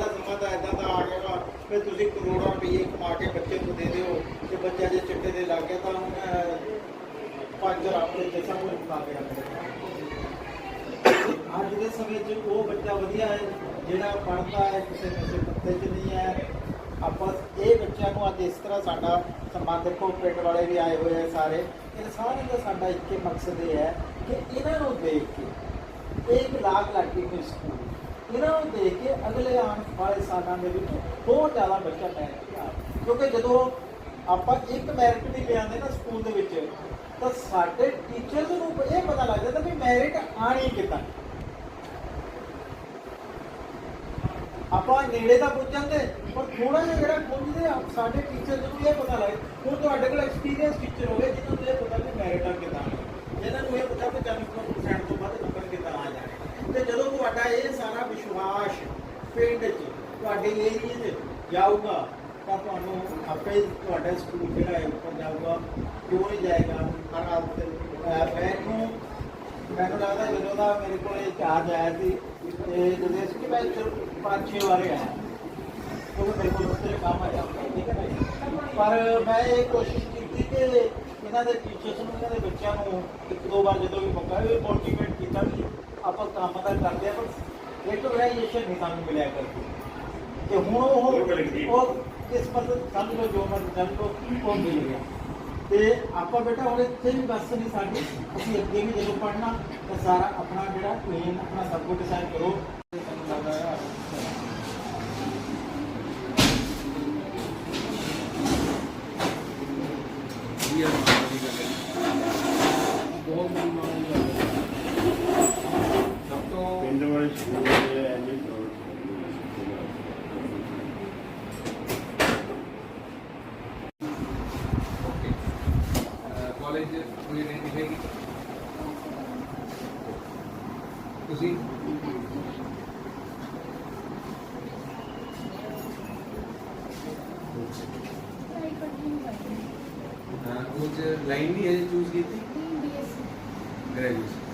ਦਾ ਸਮਾਂ ਤਾਂ ਇਦਾਂ ਦਾ ਆ ਗਿਆ ਵਾ ਕਿ ਤੁਸੀਂ ਕਰੋੜਾਂ ਰੁਪਏ ਕਮਾ ਕੇ ਬੱਚੇ ਨੂੰ ਦੇ ਦਿਓ ਤੇ ਬੱਚਾ ਜੇ ਚਿੱਟੇ ਦੇ ਲੱਗ ਗਿਆ ਤਾਂ ਉਹਨੇ ਪੰਜ ਰਾਪੇ ਜਿਸਾ ਨੂੰ ਖਾ ਕੇ ਰੱਖਦੇ ਅੱਜ ਦੇ ਸਮੇਂ 'ਚ ਉਹ ਬੱਚਾ ਵਧੀਆ ਹੈ, ਜਿਹੜਾ ਪੜ੍ਹਦਾ ਹੈ, ਕਿਸੇ ਨਸ਼ੇ ਪੱਤੇ 'ਚ ਨਹੀਂ ਹੈ। ਆਪਾਂ ਇਹ ਬੱਚਿਆਂ ਨੂੰ ਅੱਜ ਇਸ ਤਰ੍ਹਾਂ ਸਾਡਾ ਸਮਾਨ ਦੇਖੋ ਪਿੰਡ ਵਾਲੇ ਵੀ ਆਏ ਹੋਏ ਆ ਸਾਰੇ, ਇਹ ਸਾਰੇ ਦਾ ਸਾਡਾ ਇੱਕ ਮਕਸਦ ਇਹ ਹੈ ਕਿ ਇਹਨਾਂ ਨੂੰ ਦੇਖ ਕੇ, ਇਹ ਇੱਕ ਲਾਗ ਲੱਗੀ ਕੋਈ ਸਕੂਲ। ਇਹਨਾਂ ਨੂੰ ਦੇਖ ਕੇ ਅਗਲੇ ਆਉਣ ਵਾਲੇ ਸਾਲਾਂ ਦੇ ਵਿੱਚ ਹੋਰ ਜ਼ਿਆਦਾ ਬੱਚਾ ਮੈਰਿਟ ਆ ਕਿਉਂਕਿ ਜਦੋਂ ਆਪਾਂ ਇੱਕ ਮੈਰਿਟ ਵੀ ਲਿਆਉਂਦੇ ਨਾ ਸਕੂਲ ਦੇ ਵਿੱਚ, ਤਾਂ ਸਾਡੇ ਟੀਚਰਸ ਨੂੰ ਇਹ ਪਤਾ ਲੱਗ ਜਾਂਦਾ ਵੀ ਮੈਰਿਟ ਆਣੀ ਕਿੱਦਾਂ। ਆਪਾਂ ਨੇੜੇ ਤਾਂ ਪੁੱਜ ਜਾਂਦੇ ਪਰ ਥੋੜਾ ਜਿਹਾ ਜਿਹੜਾ ਪੁੱਜਦੇ ਆ, ਸਾਡੇ ਟੀਚਰ ਨੂੰ ਇਹ ਪਤਾ ਲੱਗੇ। ਹੁਣ ਤੁਹਾਡੇ ਕੋਲ ਐਕਸਪੀਰੀਅੰਸ ਟੀਚਰ ਹੋਵੇ ਜਿਹਨਾਂ ਨੂੰ ਇਹ ਪਤਾ ਕਿ ਮੈਰਿਟ ਆ ਕਿੱਦਾਂ ਆਉਣੀ। ਇਹਨਾਂ ਨੂੰ ਇਹ ਪਤਾ ਕਿ 40% ਤੋਂ ਵੱਧ ਨੰਬਰ ਕਿੱਦਾਂ ਆ ਜਾਣੇ ਤੇ ਜਦੋਂ ਤੁਹਾਡਾ ਇਹ ਸਾਰਾ ਪਿੰਡ 'ਚ ਤੁਹਾਡੇ ਏਰੀਏ 'ਚ ਜਾਊਗਾ, ਤਾਂ ਤੁਹਾਨੂੰ ਆਪੇ ਹੀ ਤੁਹਾਡਾ ਸਕੂਲ ਜਿਹੜਾ ਹੈ ਉੱਪਰ ਜਾਊਗਾ ਕਿਉਂ ਨਹੀਂ ਜਾਏਗਾ ਹਰ ਹਾਲਤ ਮੈਨੂੰ ਮੈਨੂੰ ਲੱਗਦਾ ਜਦੋਂ ਦਾ ਮੇਰੇ ਕੋਲ ਇਹ ਚਾਰਜ ਆਇਆ ਸੀ, ਤੇ ਜਦੋਂ ਇਸ ਕਿ ਮੈਂ ਚਲੋ ਪੰਜ ਛੇ ਵਾਰੇ ਆਇਆ। ਕਿਉਂਕਿ ਮੇਰੇ ਕੋਲ ਉਸਤੇ ਕੰਮ ਆ ਆਇਆ ਠੀਕ ਹੈ ਪਰ ਮੈਂ ਇਹ ਕੋਸ਼ਿਸ਼ ਕੀਤੀ ਕਿ ਇਹਨਾਂ ਦੇ ਟੀਚਰਸ ਨੂੰ, ਇਹਨਾਂ ਦੇ ਬੱਚਿਆਂ ਨੂੰ ਇੱਕ ਦੋ ਵਾਰ ਜਦੋਂ ਵੀ ਮੌਕਾ ਇਹ ਮੋਟੀਵੇਟ ਕੀਤਾ ਵੀ ਆਪਾਂ ਕੰਮ ਤਾਂ ਕਰਦੇ ਆ ਪਰ ਰੈਕੋਗਨਾਈਜੇਸ਼ਨ ਨਹੀਂ ਸਾਨੂੰ ਮਿਲਿਆ ਕਰਦੀ ਤੇ ਹੁਣ ਉਹ ਉਹ ਕਿਸਮਤ ਸਮਝ ਲਓ ਜੋ ਮਰਜ਼ੀ ਸਮਝ ਲਓ ਉਹ ਮਿਲ ਗਿਆ ਤੇ ਆਪਾਂ ਬੇਟਾ ਹੁਣ ਇੱਥੇ ਵੀ ਬਸ ਨਹੀਂ ਸਾਡੀ ਅਸੀਂ ਅੱਗੇ ਵੀ ਜਦੋਂ ਪੜ੍ਹਨਾ ਤਾਂ ਸਾਰਾ ਆਪਣਾ ਜਿਹੜਾ ਪਲਾਨ ਆਪਣਾ ਸਭ ਕੁਝ ਡਿਸਾਈਡ ਕਰੋ। ਤੇ ਤੁਹਾਨੂੰ ਲੱਗਦਾ ਹੈ। ਬਹੁਤ ਬੜੀ ਮਾਂ ਦੀ ਗੱਲ ਹੈ ਸਭ ਤੋਂ ਪਿੰਡ ਵਾਲੇ ਸਕੂਲ ਦੇ ਐ ਜੀ ਓਕੇ ਕਾਲਜ ਕੋਈ ਆਇਡੈਂਟੀਫਾਈ ਕੀਤਾ ਤੁਸੀਂ? ਹਾਂ ਉਹ ਚ ਲਾਈਨ ਨਹੀਂ ਹੈ ਚੂਜ਼ ਕੀਤੀ? ਗ੍ਰੈਜੂਏਸ਼ਨ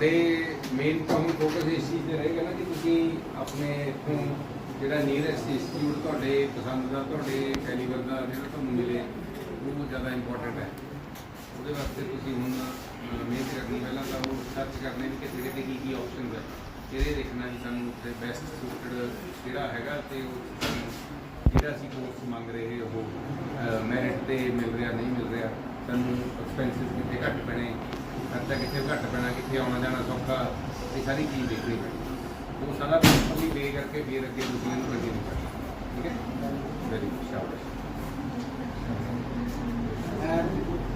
ਤੁਹਾਡੇ ਮੇਨ ਤੁਹਾਨੂੰ ਫੋਕਸ ਇਸ ਚੀਜ਼ ਤੇ ਰਹੇਗਾ ਨਾ ਕਿ ਤੁਸੀਂ ਆਪਣੇ ਇੱਥੋਂ ਜਿਹੜਾ ਨੀਅਰੈਸਟ ਇੰਸਟੀਚਿਊਟ ਤੁਹਾਡੇ ਪਸੰਦ ਦਾ, ਤੁਹਾਡੇ ਕੈਲੀਬਰ ਦਾ ਜਿਹੜਾ ਤੁਹਾਨੂੰ ਮਿਲੇ, ਉਹ ਜ਼ਿਆਦਾ ਇੰਪੋਰਟੈਂਟ ਹੈ। ਉਹਦੇ ਵਾਸਤੇ ਤੁਸੀਂ ਹੁਣ ਮਿਹਨਤ ਕਰਨੀ ਪਹਿਲਾਂ ਤਾਂ ਉਹ ਸਰਚ ਕਰਨੇ ਵੀ ਕਿੱਥੇ ਕਿੱਥੇ ਕੀ ਕੀ ਆਪਸ਼ਨਸ ਹੈ। ਕਿਹੜੇ ਦੇਖਣਾ ਵੀ ਸਾਨੂੰ ਉੱਥੇ ਬੈਸਟ ਸੂਟਡ ਜਿਹੜਾ ਹੈਗਾ ਤੇ ਉਹ ਸਾਨੂੰ ਜਿਹੜਾ ਅਸੀਂ ਕੋਰਸ ਮੰਗ ਰਹੇ ਉਹ ਮੈਰਿਟ ਤੇ ਮਿਲ ਰਿਹਾ, ਨਹੀਂ ਮਿਲ ਰਿਹਾ, ਸਾਨੂੰ ਐਕਸਪੈਂਸਿਸ ਕਿੱਥੇ ਘੱਟ ਪੈਣੇ ਖਰਚਾ ਕਿੱਥੇ ਘੱਟ ਪੈਣਾ ਕਿੱਥੇ ਆਉਣਾ ਜਾਣਾ ਸੌਖਾ ਇਹ ਸਾਰੀ ਚੀਜ਼ ਦੇਖਣੀ ਪੈਣੀ। ਉਹ ਸਾਰਾ ਪ੍ਰੋਪਰਲੀ ਵੇ ਕਰਕੇ ਫਿਰ ਅੱਗੇ ਤੁਸੀਂ ਇਹਨੂੰ ਕੰਟੀਨਿਊ ਕਰਨਾ। ਠੀਕ ਹੈ? ਵੈਰੀ ਗੁੱਡ ਸ਼ਾਬਾਸ਼।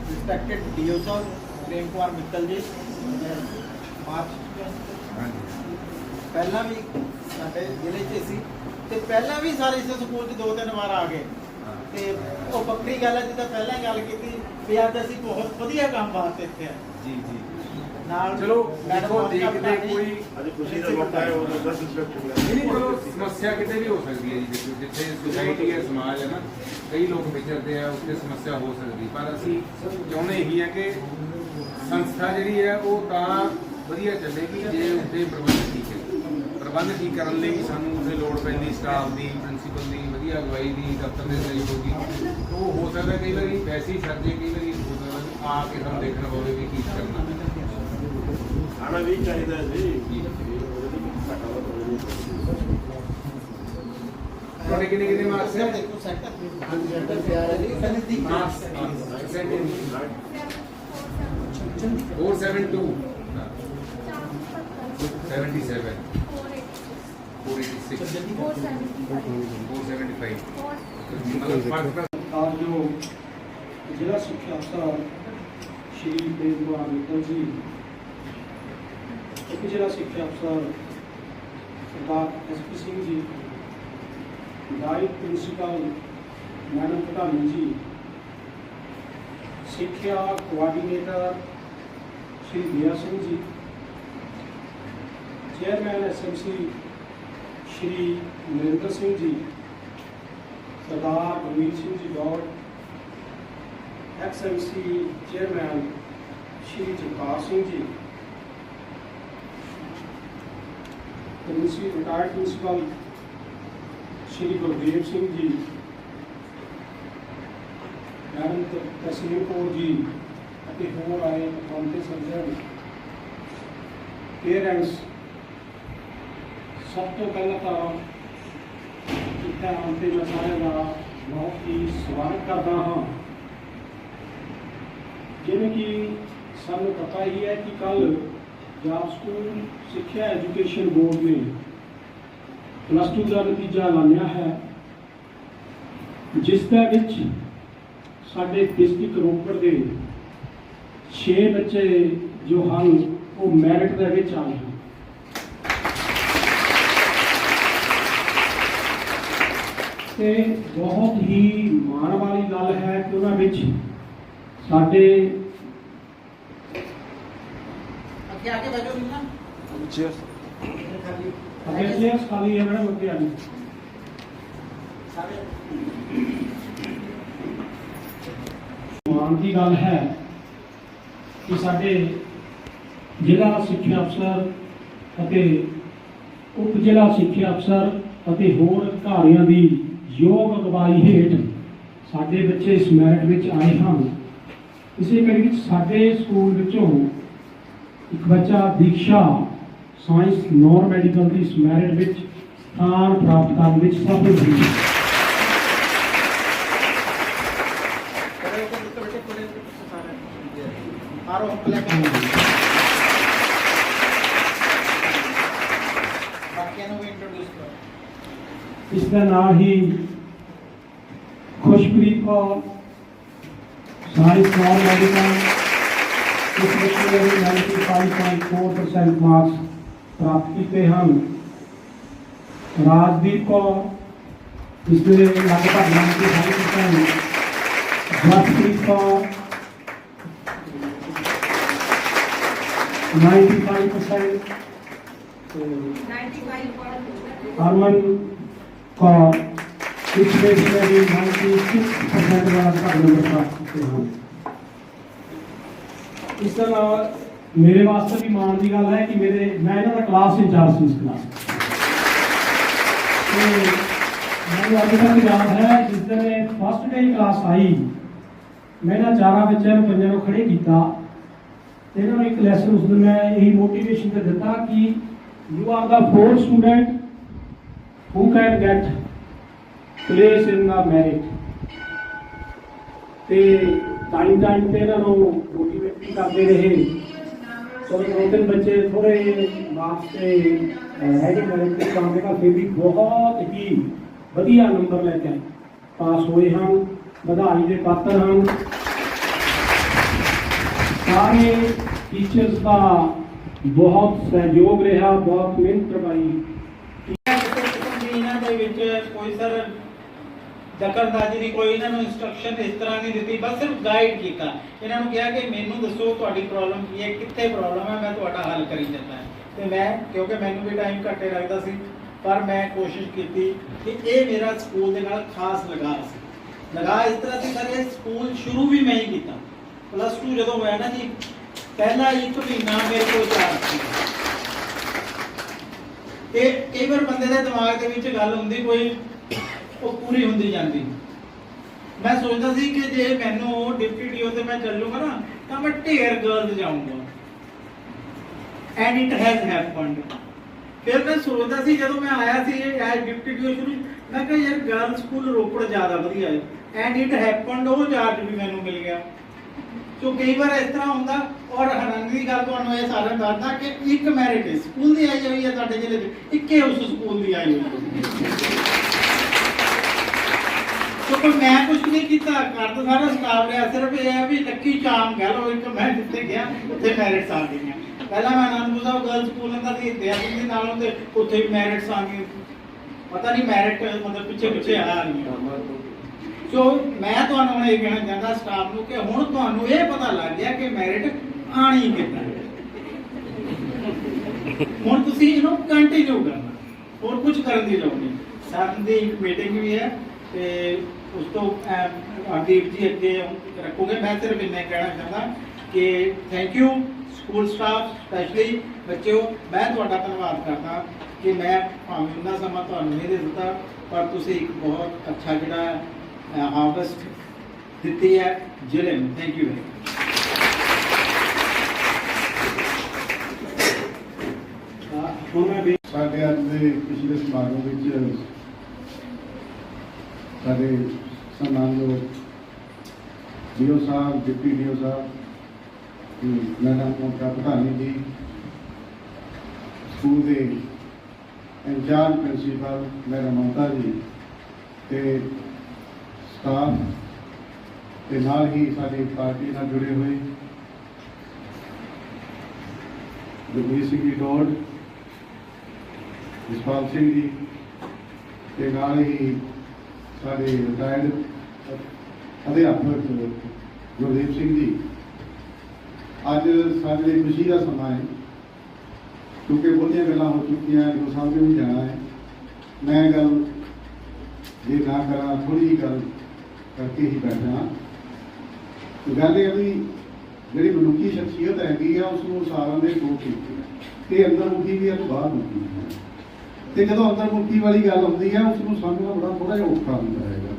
Respected DO sir, Prem Kumar Mittal ji March ਪਹਿਲਾਂ ਵੀ ਸਾਡੇ ਜ਼ਿਲ੍ਹੇ 'ਚ ਸੀ ਤੇ ਪਹਿਲਾਂ ਵੀ ਸਾਰੇ ਇਸ ਸਕੂਲ 'ਚ ਦੋ ਤਿੰਨ ਵਾਰ ਆ ਗਏ। ਤੇ ਉਹ ਵੱਖਰੀ ਗੱਲ ਹੈ ਜਿੱਦਾਂ ਪਹਿਲਾਂ ਗੱਲ ਕੀਤੀ ਵੀ ਅੱਜ ਅਸੀਂ ਬਹੁਤ ਵਧੀਆ ਕੰਮ ਵਾਸਤੇ ਇੱਥੇ ਆ ਜੀ ਜੀ। ਨਾਲ ਚਲੋ ਮੈਡਮ ਦੇਖੋ ਮੋਨਿਕਾ ਦੇਖਦੇ ਬਟਾਣੀ, ਕੋਈ ਅੱਜ ਖੁਸ਼ੀ ਦਾ ਮੌਕਾ ਹੈ ਉਹ 10 ਇੰਸਪੈਕਟਰ ਨਹੀਂ ਨਹੀਂ ਚਲੋ ਸਮੱਸਿਆ ਕਿਤੇ ਵੀ ਹੋ ਸਕਦੀ ਹੈ ਜੀ ਦੇਖੋ ਜਿੱਥੇ ਸੁਸਾਇਟੀ ਹੈ ਸਮਾਜ ਹੈ ਨਾ ਕਈ ਲੋਕ ਵਿਚਰਦੇ ਆ ਉੱਥੇ ਸਮੱਸਿਆ ਹੋ ਸਕਦੀ ਪਰ ਅਸੀਂ ਚਾਹੁੰਦੇ ਇਹੀ ਹੈ ਕਿ ਸੰਸਥਾ ਜਿਹੜੀ ਹੈ ਉਹ ਤਾਂ ਵਧੀਆ ਚੱਲੇਗੀ ਜੇ ਉੱਥੇ ਪ੍ਰਬੰਧ ਠੀਕ ਹੈ। ਪ੍ਰਬੰਧ ਠੀਕ ਕਰਨ ਲਈ ਸਾਨੂੰ ਲੋੜ ਪੈਂਦੀ ਸਟਾਫ ਦੀ ਪ੍ਰਿੰਸੀਪਲ ਦੀ ਵਧੀਆ ਅਗਵਾਈ ਦੀ ਦਫ਼ਤਰ ਦੇ ਸਹਿਯੋਗ ਦੀ। ਉਹ ਹੋ ਸਕਦਾ ਕਈ ਵਾਰੀ ਸਰਜੇ ਕਈ ਵਾਰੀ ਆ ਕੇ ਸਾਨੂੰ ਦੇਖਣਾ ਪਵੇ ਵੀ ਕੀ ਕਰਨਾ ਆਣਾ ਵੀ ਚਾਹੀਦਾ ਜੀ ਜੀ। ਉਹਦੇ ਲਈ ਘਾਟਾ ਵਾ ਥੋੜ੍ਹਾ ਜਿਹਾ। ਤੁਹਾਡੇ ਕਿੰਨੇ ਕਿੰਨੇ ਮਾਰਕਸ ਹੈ ਦੇਖੋ ਸੈਂਟਰ ਹਾਂਜੀ ਸੈਂਟਰ ਤਿਆਰ ਹੈ ਜੀ ਨਜ਼ਦੀਕ marks four seven two seventy seven four eighty six four seventy five मतलब फर्क आज जो जिला शिक्षा अफसर श्री प्रेम कुमार मित्तल जी एक जिला शिक्षा अफसर सरदार एस पी सिंह जी नायब principal madam प्रधानी ji सिक्ख्या coordinator Shri Diya Singh ji chairman S M C Shri Narendra Singh ji, Sardar Gurmeet Singh ji dot ਐਕਸਐਮਸੀ chairman Shri Jagtar Singh ji. Principal retired principal Shri Gurdev Singh ji. Madam Tasleem Kaur ji ਅਤੇ ਹੋਰ ਆਏ ਅਕਾਉਂਟੇ surgeon parents ਸਭ ਤੋਂ ਪਹਿਲਾਂ ਤਾਂ ਇੱਥੇ ਆਉਣ ਤੇ ਮੈਂ ਸਾਰਿਆਂ ਦਾ ਬਹੁਤ ਹੀ ਸਵਾਗਤ ਕਰਦਾ ਹਾਂ। ਜਿਵੇਂ ਕਿ ਸਾਨੂੰ ਪਤਾ ਹੀ ਹੈ ਕਿ ਕੱਲ ਪੰਜਾਬ ਸਕੂਲ ਸਿੱਖਿਆ ਐਜੂਕੇਸ਼ਨ ਬੋਰਡ ਨੇ ਪਲੱਸ 2 ਦਾ ਨਤੀਜਾ ਐਲਾਨਿਆ ਹੈ, ਜਿਸ ਦੇ ਵਿੱਚ ਸਾਡੇ ਡਿਸਟ੍ਰਿਕਟ ਰੋਪੜ ਦੇ 6 ਬੱਚੇ ਜੋ ਹਨ, ਉਹ ਮੈਰਿਟ ਦੇ ਵਿੱਚ ਆਏ ਹਨ। ਤੇ ਬਹੁਤ ਹੀ ਮਾਣ ਵਾਲੀ ਗੱਲ ਹੈ ਕਿ ਉਹਨਾਂ ਵਿੱਚ ਸਾਡੇ ਅੱਗੇ ਆ ਕੇ ਬੈਠੋ ਨਾ। ਅੱਗੇ ਚੇਅਰਸ ਖਾਲੀ ਹੈ ਮੈਡਮ ਅੱਗੇ ਆ ਜੀ ਮਾਣ ਦੀ ਗੱਲ ਹੈ ਕਿ ਸਾਡੇ ਜ਼ਿਲ੍ਹਾ ਸਿੱਖਿਆ ਅਫਸਰ ਅਤੇ ਉਪ ਜ਼ਿਲ੍ਹਾ ਸਿੱਖਿਆ ਅਫਸਰ ਅਤੇ ਹੋਰ ਅਧਿਕਾਰੀਆਂ ਦੀ ਯੋਗ ਅਗਵਾਈ ਹੇਠ ਸਾਡੇ ਬੱਚੇ ਇਸ ਮੈਰਿਟ ਵਿੱਚ ਆਏ ਹਨ। ਇਸੇ ਕੜੀ ਵਿੱਚ ਸਾਡੇ ਸਕੂਲ ਵਿੱਚੋਂ ਇੱਕ ਬੱਚਾ ਦੀਕਸ਼ਾ ਸਾਇੰਸ ਨੌਨ ਮੈਡੀਕਲ ਦੀ ਇਸ ਮੈਰਿਟ ਵਿੱਚ ਸਥਾਨ ਪ੍ਰਾਪਤ ਕਰਨ ਵਿੱਚ ਸਫਲ ਹੋਈ ਇਸ ਦਾ ਨਾਮ ਹੀ Khushpreet Kaur science non medical ਇਸ ਵਿੱਚ ਨੇ 95.4% ਮਾਰਕਸ ਪ੍ਰਾਪਤ ਕੀਤੇ ਹਨ ਰਾਜਦੀਪ ਕੌਰ ਇਸ ਦੇ ਲਗਭਗ 95% ਜਸਪ੍ਰੀਤ ਕੌਰ 95% ਤੇ ਹਰਮਨ ਕੌਰ ਇਸ ਵਿੱਚ ਮੇਰੀ 96% ਵਾਲਾ ਘੱਟ ਨੰਬਰ ਪ੍ਰਾਪਤ ਕੀਤੇ ਹਨ। ਇਸ ਤੋਂ ਇਲਾਵਾ ਮੇਰੇ ਵਾਸਤੇ ਵੀ ਮਾਣ ਦੀ ਗੱਲ ਹੈ ਕਿ ਮੇਰੇ, ਮੈਂ ਇਹਨਾਂ ਦਾ ਕਲਾਸ ਇੰਚਾਰਜ ਸੀ ਇਸ ਕਲਾਸ ਤੇ ਮੈਨੂੰ ਅੱਜ ਤੱਕ ਯਾਦ ਹੈ ਜਿਸ ਦਿਨ ਫਸਟ ਡੇ ਕਲਾਸ ਆਈ, ਮੈਂ ਇਹਨਾਂ ਚਾਰਾਂ ਬੱਚਿਆਂ ਨੂੰ ਪੰਜਾਂ ਨੂੰ ਖੜੇ ਕੀਤਾ। ਤੇ ਇਹਨਾਂ ਨੂੰ ਇੱਕ ਲੈਸਨ ਉਸ ਦਿਨ ਮੈਂ ਇਹੀ ਮੋਟੀਵੇਸ਼ਨ ਤੇ ਦਿੱਤਾ ਕਿ you are the four student who can get place in the merit ਤੇ ਟਾਈਮ ਟਾਈਮ ਤੇ ਇਹਨਾਂ ਨੂੰ ਮੋਟੀਵੇਟ ਵੀ ਕਰਦੇ ਰਹੇ। ਚਲੋ ਦੋ ਤਿੰਨ ਬੱਚੇ ਥੋੜੇ ਮਾਰਕਸ ਤੇ ਹੈਗੇ ਮੈਰਿਟ ਤੇ ਕੰਮ ਦੇ ਫਿਰ ਵੀ ਬਹੁਤ ਹੀ ਵਧੀਆ ਨੰਬਰ ਲੈ ਕੇ ਪਾਸ ਹੋਏ ਹਨ, ਵਧਾਈ ਦੇ ਪਾਤਰ ਹਨ। ਸਾਰੇ ਟੀਚਰਸ ਦਾ ਬਹੁਤ ਸਹਿਯੋਗ ਰਿਹਾ, ਬਹੁਤ ਮਿਹਨਤ ਕਰਵਾਈ। ਇਹਨਾਂ ਦੇ ਵਿੱਚ ਕੋਈ ਸਰ ਦਖਲਅੰਦਾਜ਼ੀ ਦੀ ਕੋਈ ਇਹਨਾਂ ਨੂੰ ਇਨਸਟਰਕਸ਼ਨ ਇਸ ਤਰ੍ਹਾਂ ਨਹੀਂ ਦਿੱਤੀ, ਬਸ ਸਿਰਫ ਗਾਈਡ ਕੀਤਾ। ਇਹਨਾਂ ਨੂੰ ਕਿਹਾ ਕਿ ਮੈਨੂੰ ਦੱਸੋ ਤੁਹਾਡੀ ਪ੍ਰੋਬਲਮ ਕੀ ਹੈ, ਕਿੱਥੇ ਪ੍ਰੋਬਲਮ ਹੈ, ਮੈਂ ਤੁਹਾਡਾ ਹੱਲ ਕਰੀ ਦਿੰਦਾ ਤੇ ਮੈਂ, ਕਿਉਂਕਿ ਮੈਨੂੰ ਵੀ ਟਾਈਮ ਘੱਟੇ ਲੱਗਦਾ ਸੀ, ਪਰ ਮੈਂ ਕੋਸ਼ਿਸ਼ ਕੀਤੀ ਕਿ ਇਹ ਮੇਰਾ ਸਕੂਲ ਦੇ ਨਾਲ ਖਾਸ ਲਗਾਅ ਸੀ। ਲਗਾਅ ਇਸ ਤਰ੍ਹਾਂ ਸੀ, ਸਰ, ਇਹ ਸਕੂਲ ਸ਼ੁਰੂ ਵੀ ਮੈਂ ਹੀ ਕੀਤਾ। ਪਲੱਸ 2 ਜਦੋਂ ਹੋਇਆ ਨਾ ਜੀ, ਪਹਿਲਾ ਇੱਕ ਮਹੀਨਾ ਮੇਰੇ ਕੋਲ ਚਾਰ ਸੀ। ਤੇ ਕਈ ਵਾਰ ਬੰਦੇ ਦੇ ਦਿਮਾਗ ਦੇ ਵਿੱਚ ਗੱਲ ਹੁੰਦੀ ਕੋਈ ਉਹ ਪੂਰੀ ਹੁੰਦੀ ਜਾਂਦੀ। ਮੈਂ ਸੋਚਦਾ ਸੀ ਕਿ ਜੇ ਮੈਨੂੰ ਡਿਪਟੀ ਡੀਓ ਤੇ ਮੈਂ ਚੱਲੂਗਾ ਨਾ, ਤਾਂ ਮੈਂ ਢੇਰ ਗਰਲਸ ਜਾਊਂਗਾ। ਐਂਡ ਇਟ ਹੈਜ਼ ਹੈਪਨਡ ਫਿਰ ਮੈਂ ਸੋਚਦਾ ਸੀ, ਜਦੋਂ ਮੈਂ ਆਇਆ ਸੀ ਐਜ਼ ਡਿਪਟੀ ਡੀਓ ਸ਼ੁਰੂ, ਮੈਂ ਕਿਹਾ ਯਾਰ ਗਰਲ ਸਕੂਲ ਰੋਪੜ ਜ਼ਿਆਦਾ ਵਧੀਆ ਹੈ। ਐਂਡ ਇਟ ਹੈਪਨਡ ਉਹ ਚਾਰਜ ਵੀ ਮੈਨੂੰ ਮਿਲ ਗਿਆ। ਸੋ ਕਈ ਵਾਰ ਇਸ ਤਰ੍ਹਾਂ ਹੁੰਦਾ, ਔਰ ਹੈਰਾਨੀ ਦੀ ਗੱਲ ਤੁਹਾਨੂੰ ਇਹ ਸਾਰਿਆਂ ਨੂੰ ਦੱਸਦਾ ਕਿ ਇੱਕ ਮੈਰਿਟ ਸਕੂਲ ਦੀ ਆਈ ਹੋਈ ਹੈ ਤੁਹਾਡੇ ਜ਼ਿਲ੍ਹੇ ਦੇ ਇੱਕੇ ਉਸ ਸਕੂਲ ਦੀ ਆਈ ਹੋਈ ਹੈ। ਸੋ ਮੈਂ ਕੁਝ ਨਹੀਂ ਕੀਤਾ। ਘਰ ਤਾਂ ਸਾਰਾ ਸਟਾਫ ਰਿਹਾ, ਸਿਰਫ ਇਹ ਹੈ ਵੀ ਲੱਕੀ ਚਾਮ ਕਹਿ ਲਓ, ਇੱਕ ਮੈਂ ਜਿੱਥੇ ਗਿਆ, ਉੱਥੇ ਮੈਰਿਟਸ ਆ ਗਈਆਂ। ਪਹਿਲਾਂ ਮੈਂ ਅਨੰਦਪੁਰ ਸਾਹਿਬ ਗਰਲ ਸਕੂਲ ਅੰਦਰ ਦੀ ਦਿਆ ਦੇ ਨਾਲੋਂ ਤੇ ਉੱਥੇ ਵੀ ਮੈਰਿਟਸ ਆ ਗਏ ਪਤਾ ਨਹੀਂ ਮੈਰਿਟ ਮਤਲਬ ਪਿੱਛੇ ਪਿੱਛੇ ਆ ਰਹੀਆਂ ਸੋ ਮੈਂ ਤੁਹਾਨੂੰ ਹੁਣ ਇਹ ਕਹਿਣਾ ਚਾਹੁੰਦਾ ਸਟਾਫ ਨੂੰ ਕਿ ਹੁਣ ਤੁਹਾਨੂੰ ਇਹ ਪਤਾ ਲੱਗ ਗਿਆ ਕਿ ਮੈਰਿਟ ਆਣੀ ਕਿੱਦਾਂ ਹੁਣ ਤੁਸੀਂ ਇਹਨੂੰ ਕੰਟੀਨਿਊ ਕਰਨਾ। ਹੋਰ ਕੁਝ ਕਰਨ ਦੀ ਲੋੜ ਨਹੀਂ। ਸਾਡੀ ਇੱਕ ਮੀਟਿੰਗ ਵੀ ਹੈ ਤੇ ਉਸ ਤੋਂ ਅਦੀਪ ਜੀ ਅੱਗੇ ਰੱਖੋਗੇ। ਮੈਂ ਸਿਰਫ ਇੰਨਾ ਕਹਿਣਾ ਚਾਹੁੰਦਾ ਕਿ thank you school staff specially ਬੱਚਿਓ, ਮੈਂ ਤੁਹਾਡਾ ਧੰਨਵਾਦ ਕਰਦਾ ਕਿ ਮੈਂ ਭਾਵੇਂ ਉਹਨਾਂ ਸਮਾਂ ਤੁਹਾਨੂੰ ਨਹੀਂ ਦੇ ਦਿੱਤਾ, ਪਰ ਤੁਸੀਂ ਇੱਕ ਬਹੁਤ ਅੱਛਾ ਜਿਹੜਾ ਹਾਰਵੈਸਟ ਦਿੱਤੀ ਹੈ ਜ਼ਿਲ੍ਹੇ ਨੂੰ ਥੈਂਕ ਯੂ ਵੈਰੀ ਹੁਣ ਮੈਂ ਵੀ ਸਾਡੇ ਅੱਜ ਦੇ ਪਿਛਲੇ ਸਮਾਗਮ ਵਿੱਚ ਸਾਡੇ ਸਨਮਾਨਯੋਗ ਡੀਓ ਸਾਹਿਬ, ਡਿਪਟੀ ਡੀਓ ਸਾਹਿਬ ਤੇ ਮੈਡਮ ਮੋਟਾ ਪ੍ਰਧਾਨੀ ਜੀ ਸਕੂਲ ਦੇ ਇੰਚਾਰਜ, ਪ੍ਰਿੰਸੀਪਲ ਮੈਡਮ ਮਮਤਾ ਜੀ ਤੇ ਸਟਾਫ ਤੇ ਨਾਲ ਹੀ ਸਾਡੀ ਪਾਰਟੀ ਨਾਲ ਜੁੜੇ ਹੋਏ ਜਗਵੀਰ ਸਿੰਘ ਜੀ ਡੋਡ, ਜਸਪਾਲ ਸਿੰਘ ਜੀ ਤੇ ਨਾਲ ਹੀ ਸਾਡੇ ਰਿਟਾਇਰਡ ਅਧਿਆਪਕ ਗੁਰਦੀਪ ਸਿੰਘ ਜੀ, ਅੱਜ ਸਾਡੇ ਲਈ ਖੁਸ਼ੀ ਦਾ ਸਮਾਂ ਹੈ, ਕਿਉਂਕਿ ਬਹੁਤੀਆਂ ਗੱਲਾਂ ਹੋ ਚੁੱਕੀਆਂ ਜੋ ਸਾਹਮਣੇ ਵੀ ਜਾਣਾ ਹੈ। ਮੈਂ ਗੱਲ ਜੇ ਨਾ ਕਰਾਂ ਥੋੜੀ ਜਿਹੀ ਗੱਲ ਕਰਕੇ ਹੀ ਬੈਠਾ ਗੱਲ ਇਹ ਆ ਵੀ ਜਿਹੜੀ ਮਨੁੱਖੀ ਸ਼ਖਸੀਅਤ ਹੈਗੀ ਆ ਉਸ ਨੂੰ ਸਾਰਾਂ ਦੇ ਦੋ ਕੀਤੇ ਤੇ ਅੰਦਰਮੁਖੀ ਵੀ ਹੈ ਬਾਹਰ ਬਾਹਰਮੁਖੀ ਹੈ। ਤੇ ਜਦੋਂ ਅੰਤਰਮੁਖੀ ਵਾਲੀ ਗੱਲ ਹੁੰਦੀ ਹੈ ਉਸ ਨੂੰ ਸਮਝਣਾ ਬੜਾ ਥੋੜਾ ਜਿਹਾ ਔਖਾ ਹੁੰਦਾ ਹੈਗਾ।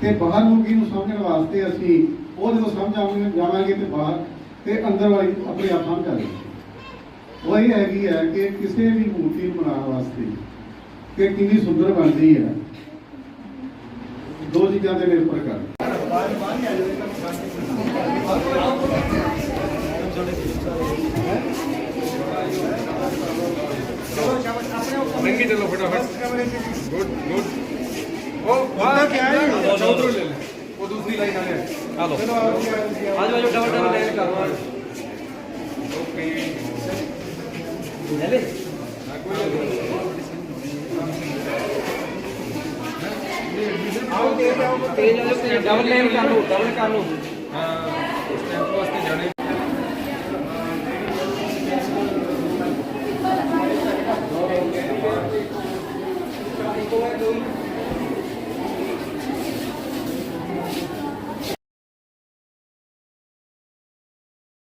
ਤੇ ਬਾਹਰਮੁਖੀ ਨੂੰ ਸਮਝਣ ਵਾਸਤੇ ਅਸੀਂ ਉਹ ਜਦੋਂ ਸਮਝ ਆਵਾਂਗੇ ਜਾਵਾਂਗੇ ਤੇ ਬਾਹਰ ਤੇ ਅੰਦਰ ਵਾਲੀ ਨੂੰ ਆਪਣੇ ਆਪ ਸਮਝ ਆ ਜਾਏਗੀ ਉਹ ਇਹ ਹੈਗੀ ਹੈ ਕਿ ਕਿਸੇ ਵੀ ਮੂਰਤੀ ਨੂੰ ਬਣਾਉਣ ਵਾਸਤੇ ਕਿ ਕਿੰਨੀ ਸੁੰਦਰ ਬਣਦੀ ਹੈ। ਦੋ ਚੀਜ਼ਾਂ ਤੇ ਨਿਰਭਰ ਕਰ। ਲੰਗੀ ਚਲੋ ਫਟਾਫਟ। ਗੁੱਡ ਗੁੱਡ ਉਹ ਵਾਹ ਕੀ ਆਇਆ ਉਧਰੋਂ ਲੈ ਲੈ। ਉਹ ਦੂਸਰੀ ਲਾਈਨ ਵਾਲੇ ਆ। ਲੋ ਆਜੋ ਆਜੋ ਡਬਲ ਡਬਲ ਲਾਈਨ ਕਰਵਾ ਓਕੇ। ਲੈ ਲੈ। ਆਓ ਤੇਜ਼ ਆਓ ਤੇਜ਼ ਆਓ। ਡਬਲ ਲਾਈਨ ਕਰ ਲਓ ਡਬਲ ਕਰ ਲਓ। ਹਾਂ। ਸਟੈਂਪ ਵਾਸਤੇ ਜਾਣੇ